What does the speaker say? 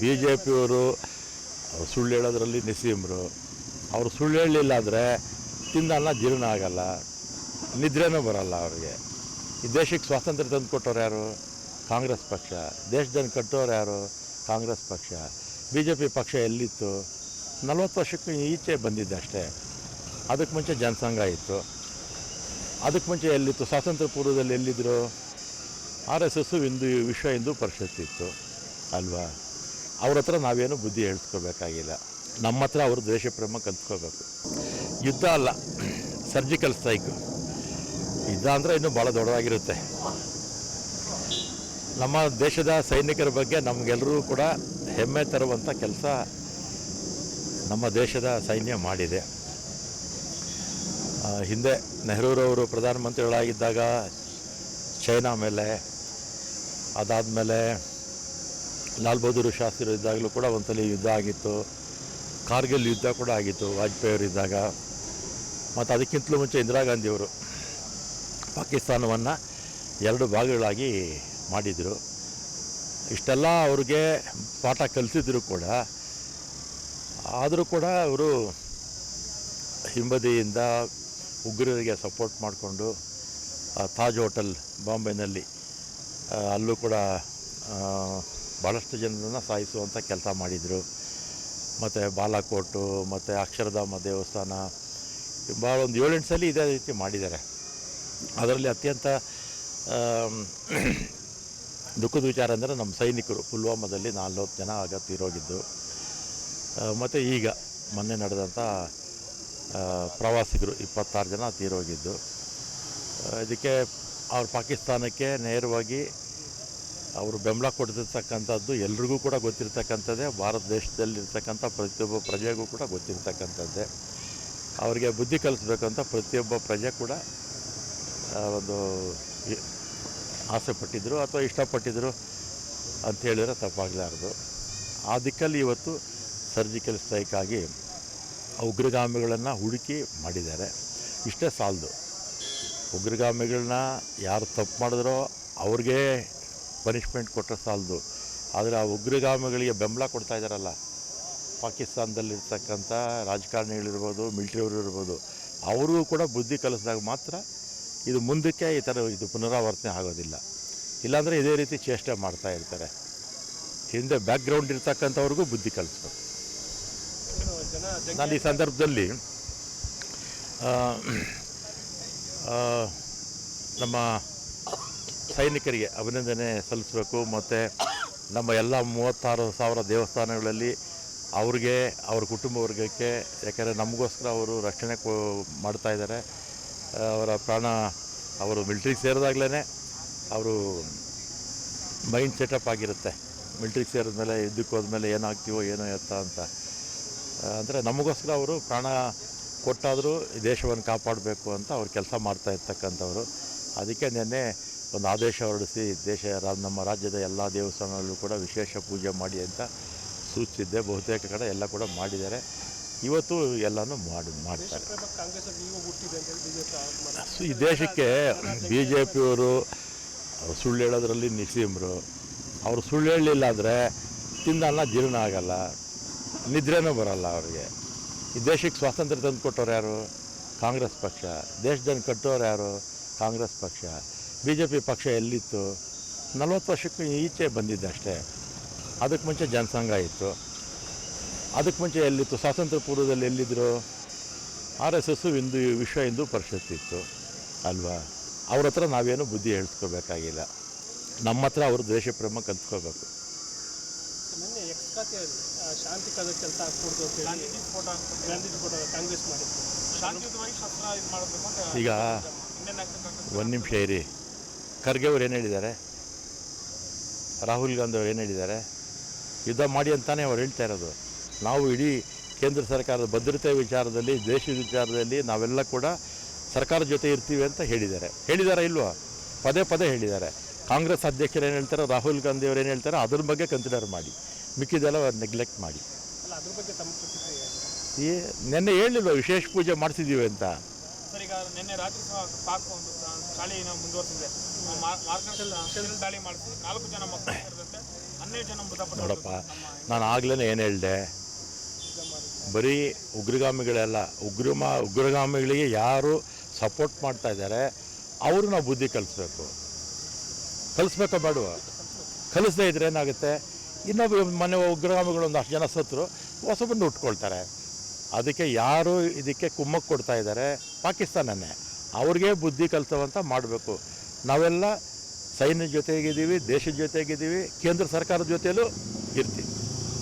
B J ಪಿಯವರು ಸುಳ್ಳು ಹೇಳೋದ್ರಲ್ಲಿ ನಿಸೀಮ್ರು. ಅವರು ಸುಳ್ಳು ಹೇಳಲಿಲ್ಲ ಅಂದರೆ ತಿಂದಲ್ಲ, ಜೀರ್ಣ ಆಗಲ್ಲ, ನಿದ್ರೆನೂ ಬರಲ್ಲ ಅವ್ರಿಗೆ. ಈ ದೇಶಕ್ಕೆ ಸ್ವಾತಂತ್ರ್ಯ ತಂದು ಕೊಟ್ಟವ್ರು ಯಾರು? ಕಾಂಗ್ರೆಸ್ ಪಕ್ಷ. ದೇಶದನ್ನು ಕಟ್ಟೋರು ಯಾರು? ಕಾಂಗ್ರೆಸ್ ಪಕ್ಷ. ಬಿ ಜೆ ಪಿ ಪಕ್ಷ ಎಲ್ಲಿತ್ತು? ನಲ್ವತ್ತು ವರ್ಷಕ್ಕೆ ಈಚೆ ಬಂದಿದ್ದೆ ಅಷ್ಟೇ. ಅದಕ್ಕೆ ಮುಂಚೆ ಜನಸಂಘ ಇತ್ತು. ಅದಕ್ಕೆ ಮುಂಚೆ ಎಲ್ಲಿತ್ತು? ಸ್ವಾತಂತ್ರ್ಯ ಪೂರ್ವದಲ್ಲಿ ಎಲ್ಲಿದ್ದರು R S S Hindu, Vishwa Hindu Parishad ಇತ್ತು. ಅಲ್ವಾ? ಅವ್ರ ಹತ್ರ ನಾವೇನು ಬುದ್ಧಿ ಹೇಳ್ಸ್ಕೋಬೇಕಾಗಿಲ್ಲ ನಮ್ಮ ಹತ್ರ ಅವರು ದೇಶ ಪ್ರೇಮ ಕಲ್ತ್ಕೋಬೇಕು. ಯುದ್ಧ ಅಲ್ಲ ಸರ್ಜಿಕಲ್ ಸ್ಟ್ರೈಕ್ ಯುದ್ಧ ಅಂದರೆ ಇನ್ನೂ ಭಾಳ ದೊಡ್ಡದಾಗಿರುತ್ತೆ. ನಮ್ಮ ದೇಶದ ಸೈನಿಕರ ಬಗ್ಗೆ ನಮಗೆಲ್ಲರೂ ಕೂಡ ಹೆಮ್ಮೆ ತರುವಂಥ ಕೆಲಸ ನಮ್ಮ ದೇಶದ ಸೈನ್ಯ ಮಾಡಿದೆ. ಹಿಂದೆ ನೆಹರೂರವರು ಪ್ರಧಾನಮಂತ್ರಿಗಳಾಗಿದ್ದಾಗ ಚೈನಾ ಮೇಲೆ, ಅದಾದಮೇಲೆ ಲಾಲ್ ಬಹದ್ದೂರ್ ಶಾಸ್ತ್ರಿ ಇದ್ದಾಗಲೂ ಕೂಡ ಒಂದ್ಸಲ ಯುದ್ಧ ಆಗಿತ್ತು. ಕಾರ್ಗಿಲ್ ಯುದ್ಧ ಕೂಡ ಆಗಿತ್ತು, ವಾಜಪೇಯಿ ಇದ್ದಾಗ. ಮತ್ತು ಅದಕ್ಕಿಂತಲೂ ಮುಂಚೆ ಇಂದಿರಾ ಗಾಂಧಿಯವರು ಪಾಕಿಸ್ತಾನವನ್ನು ಎರಡು ಭಾಗಗಳಾಗಿ ಮಾಡಿದರು. ಇಷ್ಟೆಲ್ಲ ಅವ್ರಿಗೆ ಪಾಠ ಕಲಿಸಿದ್ರು ಕೂಡ. ಆದರೂ ಕೂಡ ಅವರು ಹಿಂಬದಿಯಿಂದ ಉಗ್ರರಿಗೆ ಸಪೋರ್ಟ್ ಮಾಡಿಕೊಂಡು ತಾಜ್ ಹೋಟೆಲ್ ಬಾಂಬೆನಲ್ಲಿ ಅಲ್ಲೂ ಕೂಡ ಭಾಳಷ್ಟು ಜನರನ್ನು ಸಾಯಿಸುವಂಥ ಕೆಲಸ ಮಾಡಿದರು. ಮತ್ತು ಬಾಲಾಕೋಟು, ಮತ್ತು ಅಕ್ಷರಧಾಮ ದೇವಸ್ಥಾನ ಭಾಳ ಒಂದು ಏಳೆಂಟು ಸಲ ಇದೇ ರೀತಿ ಮಾಡಿದ್ದಾರೆ. ಅದರಲ್ಲಿ ಅತ್ಯಂತ ದುಃಖದ ವಿಚಾರ ಅಂದರೆ ನಮ್ಮ ಸೈನಿಕರು ಪುಲ್ವಾಮಾದಲ್ಲಿ ನಾಲ್ವತ್ತು ಜನ ಆಗ ತೀರೋಗಿದ್ದು. ಮತ್ತು ಈಗ ಮೊನ್ನೆ ನಡೆದಂಥ ಪ್ರವಾಸಿಗರು ಇಪ್ಪತ್ತಾರು ಜನ ತೀರೋಗಿದ್ದು. ಇದಕ್ಕೆ ಅವ್ರು ಪಾಕಿಸ್ತಾನಕ್ಕೆ ನೇರವಾಗಿ ಅವರು ಬೆಂಬಲ ಕೊಡ್ತಿರ್ತಕ್ಕಂಥದ್ದು ಎಲ್ರಿಗೂ ಕೂಡ ಗೊತ್ತಿರ್ತಕ್ಕಂಥದ್ದೇ, ಭಾರತ ದೇಶದಲ್ಲಿರ್ತಕ್ಕಂಥ ಪ್ರತಿಯೊಬ್ಬ ಪ್ರಜೆಗೂ ಕೂಡ ಗೊತ್ತಿರ್ತಕ್ಕಂಥದ್ದೇ. ಅವರಿಗೆ ಬುದ್ಧಿ ಕಲಿಸ್ಬೇಕಂತ ಪ್ರತಿಯೊಬ್ಬ ಪ್ರಜೆ ಕೂಡ ಒಂದು ಆಸೆ ಪಟ್ಟಿದ್ದರು ಅಥವಾ ಇಷ್ಟಪಟ್ಟಿದ್ದರು ಅಂತ ಹೇಳಿದ್ರೆ ತಪ್ಪಾಗಲಾರ್ದು. ಆ ದಿಕ್ಕಲ್ಲಿ ಇವತ್ತು ಸರ್ಜಿಕಲ್ ಸ್ಟ್ರೈಕ್ ಆಗಿ ಉಗ್ರಗಾಮಿಗಳನ್ನು ಹುಡುಕಿ ಮಾಡಿದ್ದಾರೆ. ಇಷ್ಟೇ ಸಾಲದು. ಉಗ್ರಗಾಮಿಗಳನ್ನ ಯಾರು ತಪ್ಪು ಮಾಡಿದ್ರೋ ಅವ್ರಿಗೆ ಪನಿಷ್ಮೆಂಟ್ ಕೊಟ್ಟರೆ ಸಾಲದು. ಆದರೆ ಆ ಉಗ್ರಗಾಮಿಗಳಿಗೆ ಬೆಂಬಲ ಕೊಡ್ತಾ ಇದ್ದಾರಲ್ಲ ಪಾಕಿಸ್ತಾನದಲ್ಲಿರ್ತಕ್ಕಂಥ ರಾಜಕಾರಣಿಗಳಿರ್ಬೋದು ಮಿಲ್ಟ್ರಿಯವರು ಇರ್ಬೋದು ಅವ್ರಿಗೂ ಕೂಡ ಬುದ್ಧಿ ಕಲಿಸಿದಾಗ ಮಾತ್ರ ಇದು ಮುಂದಕ್ಕೆ ಈ ಥರ ಇದು ಪುನರಾವರ್ತನೆ ಆಗೋದಿಲ್ಲ. ಇಲ್ಲಾಂದರೆ ಇದೇ ರೀತಿ ಚೇಷ್ಟೆ ಮಾಡ್ತಾ ಇರ್ತಾರೆ. ಹಿಂದೆ ಬ್ಯಾಕ್ಗ್ರೌಂಡ್ ಇರ್ತಕ್ಕಂಥವ್ರಿಗೂ ಬುದ್ಧಿ ಕಲಿಸ್ಬೇಕು. ನಾನು ಈ ಸಂದರ್ಭದಲ್ಲಿ ನಮ್ಮ ಸೈನಿಕರಿಗೆ ಅಭಿನಂದನೆ ಸಲ್ಲಿಸಬೇಕು. ಮತ್ತು ನಮ್ಮ ಎಲ್ಲ ಮೂವತ್ತಾರು ಸಾವಿರ ದೇವಸ್ಥಾನಗಳಲ್ಲಿ ಅವ್ರಿಗೆ, ಅವ್ರ ಕುಟುಂಬ ವರ್ಗಕ್ಕೆ, ಯಾಕಂದರೆ ನಮಗೋಸ್ಕರ ಅವರು ರಕ್ಷಣೆ ಕೊ, ಮಾಡ್ತಾ ಇದ್ದಾರೆ. ಅವರ ಪ್ರಾಣ ಅವರು ಮಿಲ್ಟ್ರಿಗೆ ಸೇರಿದಾಗಲೇ ಅವರು ಮೈಂಡ್ ಸೆಟಪ್ ಆಗಿರುತ್ತೆ. ಮಿಲ್ಟ್ರಿಗೆ ಸೇರಿದ್ಮೇಲೆ ಯುದ್ಧಕ್ಕೆ ಹೋದ್ಮೇಲೆ ಏನಾಗ್ತೀವೋ ಏನೋ ಎತ್ತ ಅಂತ. ಅಂದರೆ ನಮಗೋಸ್ಕರ ಅವರು ಪ್ರಾಣ ಕೊಟ್ಟಾದರೂ ದೇಶವನ್ನು ಕಾಪಾಡಬೇಕು ಅಂತ ಅವ್ರು ಕೆಲಸ ಮಾಡ್ತಾ ಇರ್ತಕ್ಕಂಥವ್ರು. ಅದಕ್ಕೆ ನಿನ್ನೆ ಒಂದು ಆದೇಶ ಹೊರಡಿಸಿ ದೇಶ ನಮ್ಮ ರಾಜ್ಯದ ಎಲ್ಲ ದೇವಸ್ಥಾನಗಳಲ್ಲೂ ಕೂಡ ವಿಶೇಷ ಪೂಜೆ ಮಾಡಿ ಅಂತ ಸೂಚಿಸಿದ್ದೆ. ಬಹುತೇಕ ಕಡೆ ಎಲ್ಲ ಕೂಡ ಮಾಡಿದ್ದಾರೆ. ಇವತ್ತು ಎಲ್ಲನೂ ಮಾಡಿ, ಮಾಡ್ತಾರೆ. ಈ ದೇಶಕ್ಕೆ ಬಿ ಜೆ ಪಿಯವರು ಸುಳ್ಳು ಹೇಳೋದ್ರಲ್ಲಿ ನಿಸೀಮ್ರು ಅವರು ಸುಳ್ಳು ಹೇಳಲಿಲ್ಲ ಅಂದರೆ ತಿಂದಲ್ಲ, ಜೀರ್ಣ ಆಗಲ್ಲ, ನಿದ್ರೆನೂ ಬರಲ್ಲ ಅವರಿಗೆ. ಈ ದೇಶಕ್ಕೆ ಸ್ವಾತಂತ್ರ್ಯ ತಂದು ಕೊಟ್ಟವ್ರು ಯಾರು? ಕಾಂಗ್ರೆಸ್ ಪಕ್ಷ. ದೇಶದಲ್ಲಿ ಕಟ್ಟೋರು ಯಾರು? ಕಾಂಗ್ರೆಸ್ ಪಕ್ಷ. ಬಿ ಜೆ ಪಿ ಪಕ್ಷ ಎಲ್ಲಿತ್ತು? ನಲವತ್ತು ವರ್ಷಕ್ಕೆ ಈಚೆ ಬಂದಿದ್ದೆ ಅಷ್ಟೇ. ಅದಕ್ಕೆ ಮುಂಚೆ ಜನಸಂಘ ಇತ್ತು. ಅದಕ್ಕೆ ಮುಂಚೆ ಎಲ್ಲಿತ್ತು? ಸ್ವಾತಂತ್ರ್ಯ ಪೂರ್ವದಲ್ಲಿ ಎಲ್ಲಿದ್ದರು R S S Hindu Vishwa Hindu Parishad ಇತ್ತು ಅಲ್ವಾ? ಅವ್ರ ಹತ್ರ ನಾವೇನು ಬುದ್ಧಿ ಹೇಳ್ಸ್ಕೋಬೇಕಾಗಿಲ್ಲ ನಮ್ಮ ಹತ್ರ ಅವರು ದೇಶ ಪ್ರೇಮ ಕಲ್ತ್ಕೋಬೇಕು. ಶಾಂತಿ ಕೆಲಸ ಕಾಂಗ್ರೆಸ್ ಈಗ ಒಂದು ನಿಮಿಷ ಇರಿ. ಖರ್ಗೆ ಅವ್ರು ಏನು ಹೇಳಿದ್ದಾರೆ? ರಾಹುಲ್ ಗಾಂಧಿ ಅವ್ರು ಏನು ಹೇಳಿದ್ದಾರೆ? ಯುದ್ಧ ಮಾಡಿ ಅಂತಾನೆ ಅವ್ರು ಹೇಳ್ತಾ ಇರೋದು. ನಾವು ಇಡೀ ಕೇಂದ್ರ ಸರ್ಕಾರದ ಭದ್ರತೆ ವಿಚಾರದಲ್ಲಿ ದೇಶದ ವಿಚಾರದಲ್ಲಿ ನಾವೆಲ್ಲ ಕೂಡ ಸರ್ಕಾರದ ಜೊತೆ ಇರ್ತೀವಿ ಅಂತ ಹೇಳಿದ್ದಾರೆ. ಹೇಳಿದ್ದಾರೆ ಇಲ್ವೋ? ಪದೇ ಪದೇ ಹೇಳಿದ್ದಾರೆ. ಕಾಂಗ್ರೆಸ್ ಅಧ್ಯಕ್ಷರು ಏನು ಹೇಳ್ತಾರೆ? ರಾಹುಲ್ ಗಾಂಧಿ ಅವ್ರು ಏನು ಹೇಳ್ತಾರೆ? ಅದ್ರ ಬಗ್ಗೆ ಕನ್ಸಿಡರ್ ಮಾಡಿ. ಮಿಕ್ಕಿದೆಲ್ಲ ನೆಗ್ಲೆಕ್ಟ್ ಮಾಡಿ. ಅಲ್ಲ ಅದ್ರ ಬಗ್ಗೆ ತಮ್ಮ ಪ್ರತಿಕ್ರಿಯೆ ಈ ನಿನ್ನೆ ಹೇಳಿಲ್ವ ವಿಶೇಷ ಪೂಜೆ ಮಾಡಿಸಿದ್ದೀವಿ ಅಂತ? ಸರ್ ನಿನ್ನೆ ರಾತ್ರಿ ಸಹ ಪಾಕ್ ಒಂದು ದಾಳಿನ ಮುಂದುವರೆಸಿದೆ. ಮಾರ್ಕೆಟ್ ದಾಳಿ ಮಾಡಿಸಿ ನಾಲ್ಕು ಜನ ಮಕ್ಕಳು ಸೇರಿದಂತೆ ಹನ್ನೆರಡು ಜನ ಮೃತಪಟ್ಟು ನೋಡಪ್ಪ, ನಾನು ಆಗ್ಲೇ ಏನು ಹೇಳಿದೆ? ಬರೀ ಉಗ್ರಗಾಮಿಗಳೆಲ್ಲ, ಉಗ್ರಮ ಉಗ್ರಗಾಮಿಗಳಿಗೆ ಯಾರು ಸಪೋರ್ಟ್ ಮಾಡ್ತಾ ಇದ್ದಾರೆ ಅವರು ನಾವು ಬುದ್ಧಿ ಕಲಿಸ್ಬೇಕು. ಕಲಿಸ್ಬೇಕಾ ಬೇಡುವ? ಕಲಿಸದೇ ಇದ್ರೆ ಏನಾಗುತ್ತೆ? ಇನ್ನೊಬ್ಬ ಮನೆ ಉಗ್ರಗಾಮಿಗಳು ಒಂದಷ್ಟು ಜನ ಸತ್ರು, ಹೊಸಬನ್ನು ಉಟ್ಕೊಳ್ತಾರೆ. ಅದಕ್ಕೆ ಯಾರು ಇದಕ್ಕೆ ಕುಮ್ಮಕ್ಕೆ ಕೊಡ್ತಾ ಇದ್ದಾರೆ? ಪಾಕಿಸ್ತಾನನೇ ಅವ್ರಿಗೆ ಬುದ್ಧಿ ಕಲಿತವಂತ ಮಾಡಬೇಕು. ನಾವೆಲ್ಲ ಸೈನ್ಯದ ಜೊತೆಗಿದ್ದೀವಿ, ದೇಶದ ಜೊತೆಗಿದ್ದೀವಿ, ಕೇಂದ್ರ ಸರ್ಕಾರದ ಜೊತೆಯಲ್ಲೂ ಇರ್ತೀವಿ.